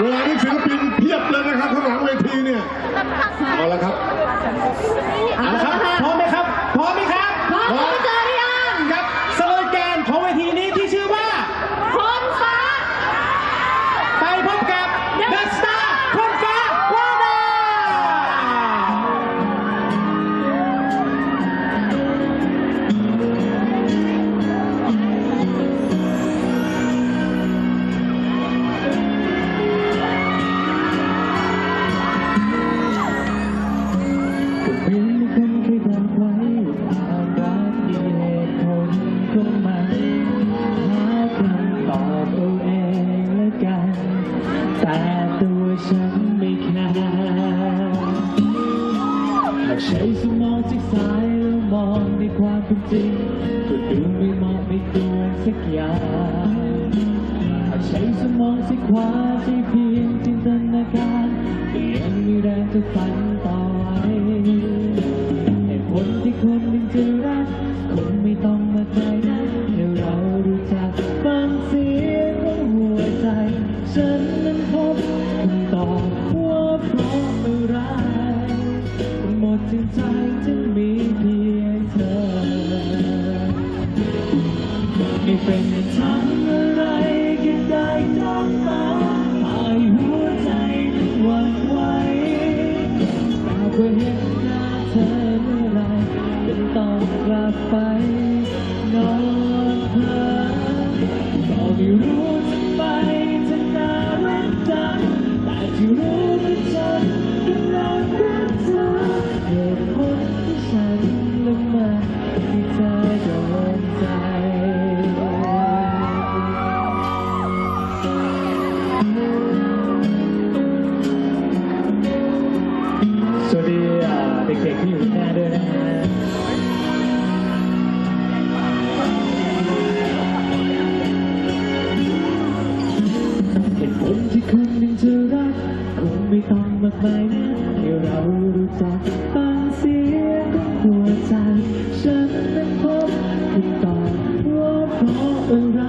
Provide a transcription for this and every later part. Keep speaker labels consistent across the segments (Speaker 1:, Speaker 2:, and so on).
Speaker 1: เวลานี้ศิลปินเพียบเลยนะครับข้างหลังเวทีเนี่ยเอาละครับ
Speaker 2: เอาละครับพร้อม
Speaker 3: ไหมครับพร้อมไหมครับพร้อมที่
Speaker 2: จะหรือยั
Speaker 4: ฉันไม่แคร์หากใช้สมองซีกซ้ายแล้วมองในความเป็นจริงก็ดูไม่มองไม่ควรสักอย่างหากใช้สมองซีกขวาใช้เพียงจินตนาการก็ยังมีแรงจะฝันต่อไปเหตุผลที่คนหนึ่งจะรักคงไม่ต้องมาใจนะแค่เรารู้จักฟังเสียงของหัวใจฉัน เป็นทำอะไรก็ได้จ้องตาหายหัวใจมันหวั่นไหวแต่พอเห็นหน้าเธอเมื่อไรเป็นต้องกลับไปนอน ไม่ต้องมากมายนะให้เรารู้จักฟังเสียงของหัวใจ ฉันนั้นพบคำตอบว่าเพราะอะไร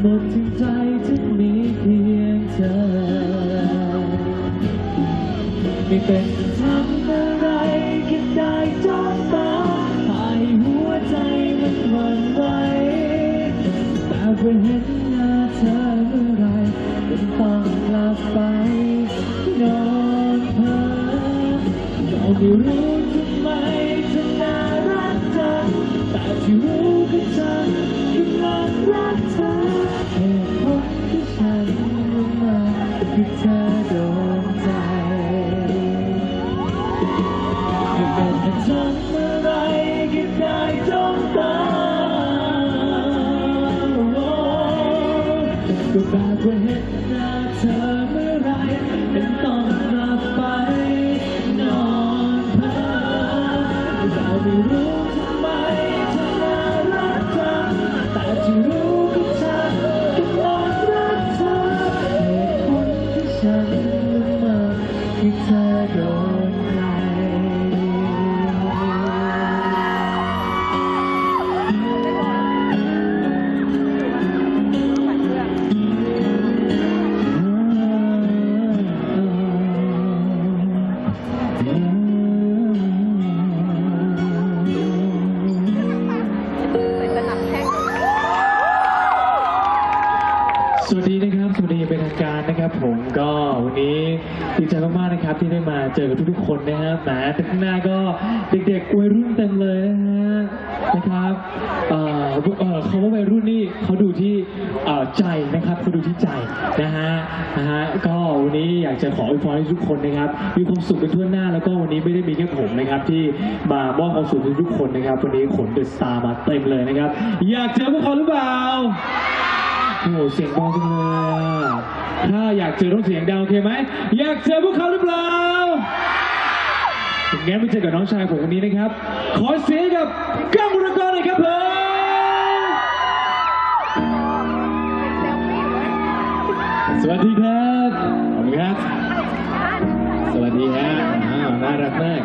Speaker 4: หมดจริงใจที่มีเพียงเธอไม่เป็น ก็แบบว่าเห็นหน้าเธอเมื่อไร สวัสดีนะครับ สวัสดีเป็นทางการนะครับ ผมก็วันนี้ดีใจมากๆนะครับที่ได้มาเจอกับทุกๆคนนะฮะแหมแต่ข้างหน้าก็เด็กๆวัยรุ่นเต็มเลยนะฮะนะครับเอ่อเอ่อเขาว่าวัยรุ่นนี่เขาดูที่เอ่อใจนะครับเขาดูที่ใจนะฮะนะฮะก็วันนี้อยากจะขออวยพรให้ทุกคนนะครับ มีความสุขกันทั่วหน้าแล้วก็วันนี้ไม่ได้มีแค่ผมนะครับ ที่มามอบความสุขให้ทุกคนนะครับวันนี้ขนเดอะสตาร์มาเต็มเลยนะครับ อยากเจอพวกเขาหรือเปล่า โอ้โหเสียงดังจังเลยอถ้าอยากเจอต้องเสียงดังโอเคไหม อยากเจอพวกเขาหรือเปล่าถึงแม้ไม่เจอกับน้องชายผมคนนี้นะครับ ขอเสียงกับก้าวบุรกรเลยครับเพื่อนสวัสดีครับขอบคุณครับ สวัสดีฮะอ้น่ารักมาก